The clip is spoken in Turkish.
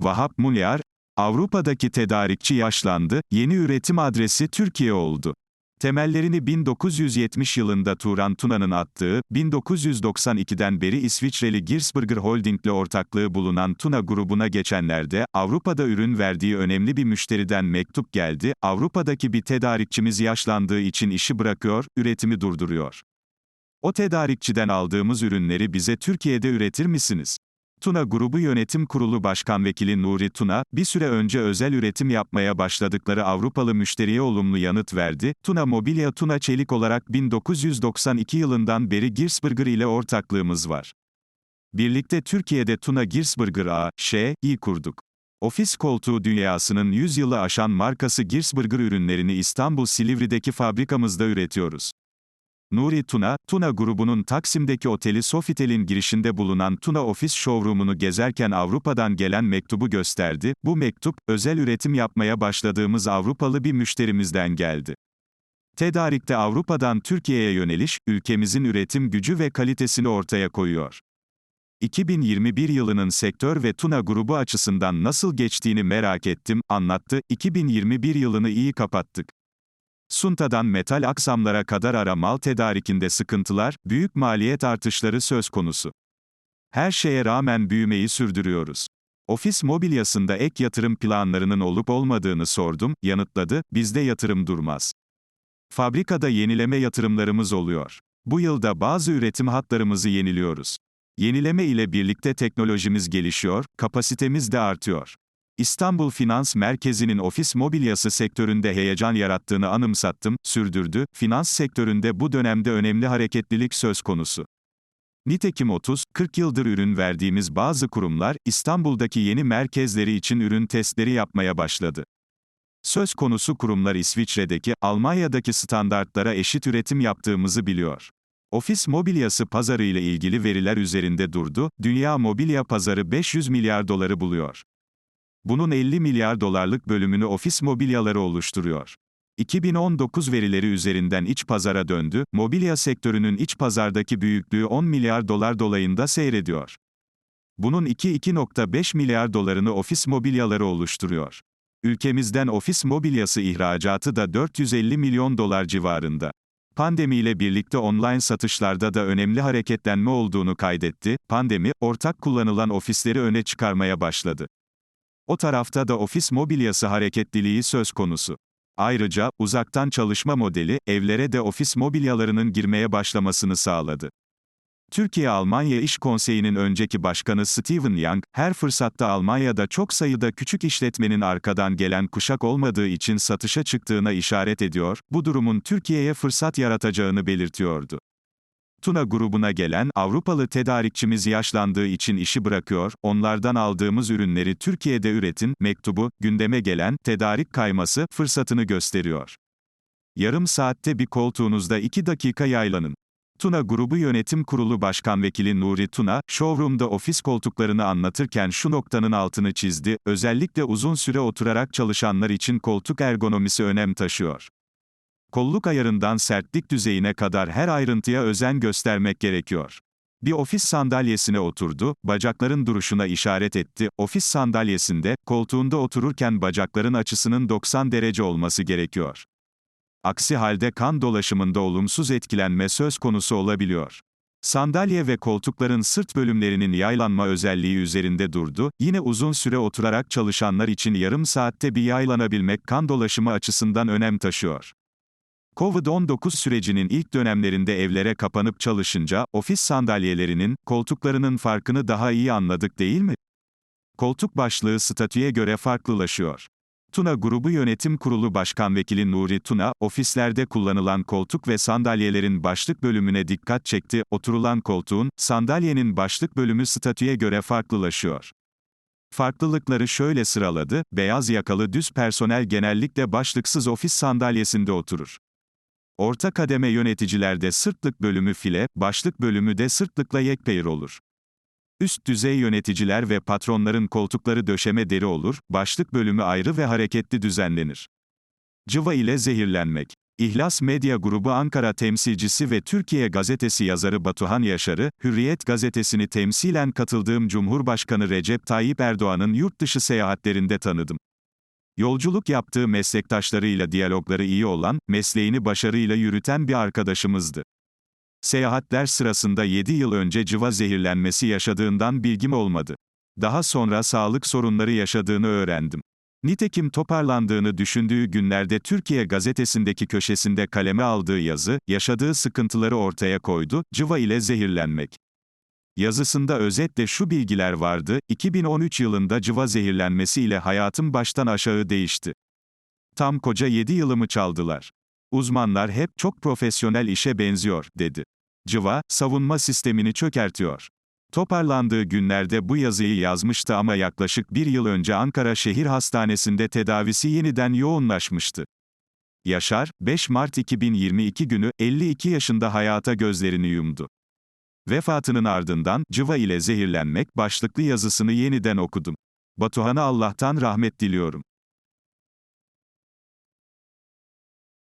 Vahap Mulyar, Avrupa'daki tedarikçi yaşlandı, yeni üretim adresi Türkiye oldu. Temellerini 1970 yılında Turan Tuna'nın attığı, 1992'den beri İsviçreli Girsberger Holding'le ortaklığı bulunan Tuna grubuna geçenlerde, Avrupa'da ürün verdiği önemli bir müşteriden mektup geldi, Avrupa'daki bir tedarikçimiz yaşlandığı için işi bırakıyor, üretimi durduruyor. O tedarikçiden aldığımız ürünleri bize Türkiye'de üretir misiniz? Tuna Grubu Yönetim Kurulu Başkan Vekili Nuri Tuna, bir süre önce özel üretim yapmaya başladıkları Avrupalı müşteriye olumlu yanıt verdi. Tuna Mobilya Tuna Çelik olarak 1992 yılından beri Girsberger ile ortaklığımız var. Birlikte Türkiye'de Tuna Girsberger A.Ş.'yi kurduk. Ofis koltuğu dünyasının 100 yılı aşan markası Girsberger ürünlerini İstanbul Silivri'deki fabrikamızda üretiyoruz. Nuri Tuna, Tuna grubunun Taksim'deki oteli Sofitel'in girişinde bulunan Tuna Ofis Showroom'unu gezerken Avrupa'dan gelen mektubu gösterdi. Bu mektup, özel üretim yapmaya başladığımız Avrupalı bir müşterimizden geldi. Tedarikte Avrupa'dan Türkiye'ye yöneliş, ülkemizin üretim gücü ve kalitesini ortaya koyuyor. 2021 yılının sektör ve Tuna grubu açısından nasıl geçtiğini merak ettim, anlattı. 2021 yılını iyi kapattık. Sunta'dan metal aksamlara kadar ara mal tedarikinde sıkıntılar, büyük maliyet artışları söz konusu. Her şeye rağmen büyümeyi sürdürüyoruz. Ofis mobilyasında ek yatırım planlarının olup olmadığını sordum, yanıtladı, bizde yatırım durmaz. Fabrikada yenileme yatırımlarımız oluyor. Bu yılda bazı üretim hatlarımızı yeniliyoruz. Yenileme ile birlikte teknolojimiz gelişiyor, kapasitemiz de artıyor. İstanbul Finans Merkezi'nin ofis mobilyası sektöründe heyecan yarattığını anımsattım, sürdürdü, finans sektöründe bu dönemde önemli hareketlilik söz konusu. Nitekim 30-40 yıldır ürün verdiğimiz bazı kurumlar, İstanbul'daki yeni merkezleri için ürün testleri yapmaya başladı. Söz konusu kurumlar İsviçre'deki, Almanya'daki standartlara eşit üretim yaptığımızı biliyor. Ofis mobilyası pazarı ile ilgili veriler üzerinde durdu, dünya mobilya pazarı 500 milyar doları buluyor. Bunun 50 milyar dolarlık bölümünü ofis mobilyaları oluşturuyor. 2019 verileri üzerinden iç pazara döndü, mobilya sektörünün iç pazardaki büyüklüğü 10 milyar dolar dolayında seyrediyor. Bunun 2-2.5 milyar dolarını ofis mobilyaları oluşturuyor. Ülkemizden ofis mobilyası ihracatı da 450 milyon dolar civarında. Pandemiyle birlikte online satışlarda da önemli hareketlenme olduğunu kaydetti. Pandemi, ortak kullanılan ofisleri öne çıkarmaya başladı. O tarafta da ofis mobilyası hareketliliği söz konusu. Ayrıca, uzaktan çalışma modeli, evlere de ofis mobilyalarının girmeye başlamasını sağladı. Türkiye-Almanya İş Konseyi'nin önceki başkanı Steven Young, her fırsatta Almanya'da çok sayıda küçük işletmenin arkadan gelen kuşak olmadığı için satışa çıktığına işaret ediyor, bu durumun Türkiye'ye fırsat yaratacağını belirtiyordu. Tuna grubuna gelen Avrupalı tedarikçimiz yaşlandığı için işi bırakıyor, onlardan aldığımız ürünleri Türkiye'de üretin mektubu, gündeme gelen tedarik kayması fırsatını gösteriyor. Yarım saatte bir koltuğunuzda iki dakika yaylanın. Tuna Grubu Yönetim Kurulu Başkan Vekili Nuri Tuna, showroom'da ofis koltuklarını anlatırken şu noktanın altını çizdi, özellikle uzun süre oturarak çalışanlar için koltuk ergonomisi önem taşıyor. Kolluk ayarından sertlik düzeyine kadar her ayrıntıya özen göstermek gerekiyor. Bir ofis sandalyesine oturdu, bacakların duruşuna işaret etti. Ofis sandalyesinde, koltuğunda otururken bacakların açısının 90 derece olması gerekiyor. Aksi halde kan dolaşımında olumsuz etkilenme söz konusu olabiliyor. Sandalye ve koltukların sırt bölümlerinin yaylanma özelliği üzerinde durdu, yine uzun süre oturarak çalışanlar için yarım saatte bir yaylanabilmek kan dolaşımı açısından önem taşıyor. Covid-19 sürecinin ilk dönemlerinde evlere kapanıp çalışınca, ofis sandalyelerinin, koltuklarının farkını daha iyi anladık değil mi? Koltuk başlığı statüye göre farklılaşıyor. Tuna Grubu Yönetim Kurulu Başkan Vekili Nuri Tuna, ofislerde kullanılan koltuk ve sandalyelerin başlık bölümüne dikkat çekti, oturulan koltuğun, sandalyenin başlık bölümü statüye göre farklılaşıyor. Farklılıkları şöyle sıraladı, beyaz yakalı düz personel genellikle başlıksız ofis sandalyesinde oturur. Orta kademe yöneticilerde sırtlık bölümü file, başlık bölümü de sırtlıkla yekpeyir olur. Üst düzey yöneticiler ve patronların koltukları döşeme deri olur, başlık bölümü ayrı ve hareketli düzenlenir. Cıva ile zehirlenmek. İhlas Medya Grubu Ankara temsilcisi ve Türkiye Gazetesi yazarı Batuhan Yaşar'ı, Hürriyet gazetesini temsilen katıldığım Cumhurbaşkanı Recep Tayyip Erdoğan'ın yurt dışı seyahatlerinde tanıdım. Yolculuk yaptığı meslektaşlarıyla diyalogları iyi olan, mesleğini başarıyla yürüten bir arkadaşımızdı. Seyahatler sırasında 7 yıl önce cıva zehirlenmesi yaşadığından bilgim olmadı. Daha sonra sağlık sorunları yaşadığını öğrendim. Nitekim toparlandığını düşündüğü günlerde Türkiye gazetesindeki köşesinde kaleme aldığı yazı, yaşadığı sıkıntıları ortaya koydu, cıva ile zehirlenmek. Yazısında özetle şu bilgiler vardı, 2013 yılında cıva zehirlenmesiyle hayatım baştan aşağı değişti. Tam koca 7 yılımı çaldılar. Uzmanlar hep çok profesyonel işe benziyor, dedi. Cıva, savunma sistemini çökertiyor. Toparlandığı günlerde bu yazıyı yazmıştı ama yaklaşık bir yıl önce Ankara Şehir Hastanesi'nde tedavisi yeniden yoğunlaşmıştı. Yaşar, 5 Mart 2022 günü, 52 yaşında hayata gözlerini yumdu. Vefatının ardından, cıva ile zehirlenmek başlıklı yazısını yeniden okudum. Batuhan'a Allah'tan rahmet diliyorum.